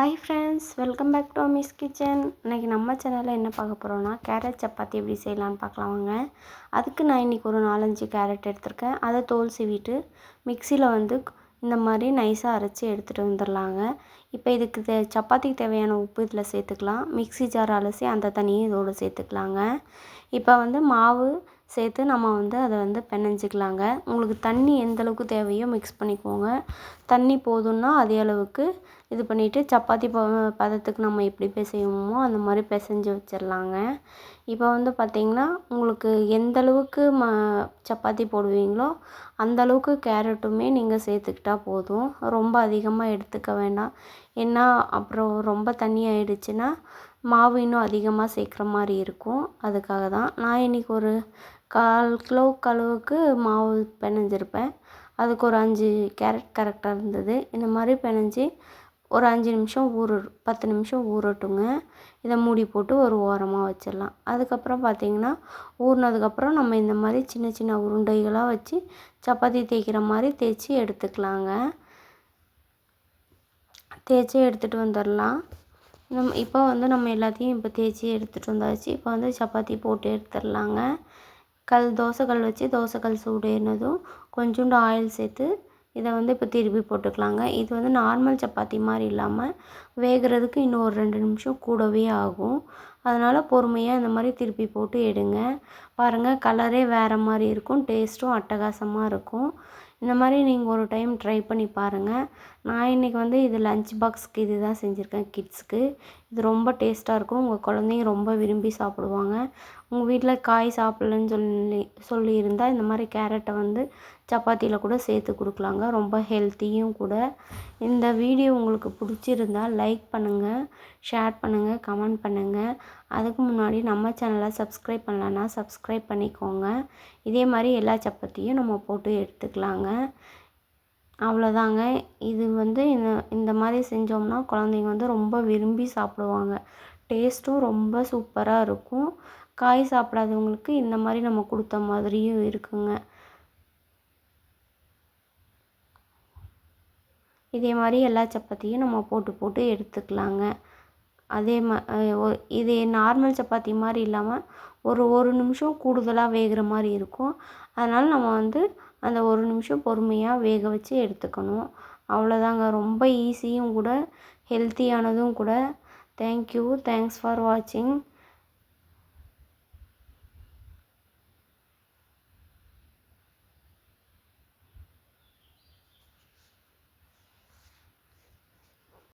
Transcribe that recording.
Hi friends welcome back to miss kitchen இன்றைக்கி நம்ம சேனலில் என்ன பார்க்க போகிறோன்னா கேரட் சப்பாத்தி எப்படி செய்யலான்னு பார்க்கலாம் வாங்க. அதுக்கு நான் இன்றைக்கி ஒரு நாலஞ்சு கேரட் எடுத்திருக்கேன். அதை தோல் சீவிட்டு மிக்சியில் வந்து இந்த மாதிரி நைஸாக அரைச்சி எடுத்துகிட்டு வந்துடலாங்க இப்போ இதுக்கு தே சப்பாத்திக்கு தேவையான உப்பு இதில் சேர்த்துக்கலாம். மிக்சி ஜார் அலசி அந்த தண்ணியும் இதோடு சேர்த்துக்கலாங்க. இப்போ வந்து மாவு சேர்த்து நம்ம வந்து அதை வந்து பெனஞ்சிக்கலாங்க உங்களுக்கு தண்ணி எந்த அளவுக்கு தேவையோ மிக்ஸ் பண்ணிக்கோங்க. தண்ணி போதும்னா அதே அளவுக்கு இது பண்ணிவிட்டு சப்பாத்தி ப பதத்துக்கு நம்ம எப்படி பிசைவோமோ அந்த மாதிரி பிசைஞ்சு வச்சிடலாங்க. இப்போ வந்து பார்த்திங்கன்னா உங்களுக்கு எந்த அளவுக்கு ம சப்பாத்தி போடுவீங்களோ அந்த அளவுக்கு கேரட்டுமே நீங்கள் சேர்த்துக்கிட்டா போதும். ரொம்ப அதிகமாக எடுத்துக்க வேண்டாம். ஏன்னா அப்புறம் ரொம்ப தண்ணி ஆயிடுச்சுன்னா மாவு இன்னும் அதிகமாக சேர்க்குற மாதிரி இருக்கும். அதுக்காக தான் நான் இன்றைக்கி ஒரு கால் கிலோ அளவுக்கு மாவு பினஞ்சிருப்பேன் அதுக்கு ஒரு அஞ்சு கேரட் கரெக்டாக இருந்தது. இந்த மாதிரி பினஞ்சி ஒரு அஞ்சு நிமிஷம் ஊற பத்து நிமிஷம் ஊறட்டுங்க. இதை மூடி போட்டு ஒரு ஓரமாக வச்சிடலாம். அதுக்கப்புறம் பார்த்திங்கன்னா ஊறினதுக்கப்புறம் நம்ம இந்த மாதிரி சின்ன சின்ன உருண்டைகளாக வச்சு சப்பாத்தி தேய்க்கிற மாதிரி தேய்ச்சி எடுத்துக்கலாங்க. தேய்ச்சி எடுத்துகிட்டு வந்துடலாம். நம் இப்போ வந்து நம்ம எல்லாத்தையும் இப்போ தேய்ச்சி எடுத்துகிட்டு வந்தாச்சு. இப்போ வந்து சப்பாத்தி போட்டு எடுத்துடலாங்க. கல் தோசைக்கல் வச்சு தோசைக்கல் சூடு ஏறினதும் கொஞ்சோண்டு ஆயில் சேர்த்து இதை வந்து இப்போ திருப்பி போட்டுக்கலாங்க. இது வந்து நார்மல் சப்பாத்தி மாதிரி இல்லாமல் வேகிறதுக்கு இன்னும் ஒரு ரெண்டு நிமிஷம் கூடவே ஆகும். அதனால் பொறுமையாக இந்த மாதிரி திருப்பி போட்டு எடுங்க. பாருங்கள் கலரே வேறு மாதிரி இருக்கும் டேஸ்ட்டும் அட்டகாசமாக இருக்கும். இந்த மாதிரி நீங்கள் ஒரு டைம் ட்ரை பண்ணி பாருங்கள் நான் இன்றைக்கி வந்து இது லஞ்ச் பாக்ஸ்க்கு இது தான் செஞ்சுருக்கேன் கிட்ஸ்க்கு இது ரொம்ப டேஸ்ட்டாக இருக்கும். உங்கள் குழந்தைங்க ரொம்ப விரும்பி சாப்பிடுவாங்க. உங்கள் வீட்டில் காய் சாப்பிட்லன்னு சொல்லி சொல்லியிருந்தால் இந்த மாதிரி கேரட்டை வந்து சப்பாத்தியில் கூட சேர்த்து கொடுக்கலாங்க. ரொம்ப ஹெல்த்தியும் கூட. இந்த வீடியோ உங்களுக்கு பிடிச்சிருந்தா லைக் பண்ணுங்கள் ஷேர் பண்ணுங்கள் கமெண்ட் பண்ணுங்கள் அதுக்கு முன்னாடி நம்ம சேனலை சப்ஸ்கிரைப் பண்ணலன்னா சப்ஸ்கிரைப் பண்ணிக்கோங்க. இதே மாதிரி எல்லா சப்பாத்தியும் நம்ம போட்டு எடுத்துக்கலாங்க. அவ்வளோதாங்க. இது வந்து இந்த இந்த மாதிரி செஞ்சோம்னா குழந்தைங்க வந்து ரொம்ப விரும்பி சாப்பிடுவாங்க. டேஸ்ட்டும் ரொம்ப சூப்பராக இருக்கும். காய் சாப்பிடாதவங்களுக்கு இந்த மாதிரி நம்ம கொடுத்த மாதிரியும் இருக்குங்க. இதே மாதிரி எல்லா சப்பாத்தியும் நம்ம போட்டு போட்டு எடுத்துக்கலாங்க. அதே மா இதே நார்மல் சப்பாத்தி மாதிரி இல்லாமல் ஒரு ஒரு நிமிஷம் கூடுதலாக வேகிற மாதிரி இருக்கும். அதனால் நம்ம வந்து அந்த ஒரு நிமிஷம் பொறுமையாக வேக வச்சு எடுத்துக்கணும். அவ்வளோதாங்க. ரொம்ப ஈஸியும் கூட ஹெல்த்தியானதும் கூட. தேங்க்யூ தேங்க்ஸ் ஃபார் வாட்சிங்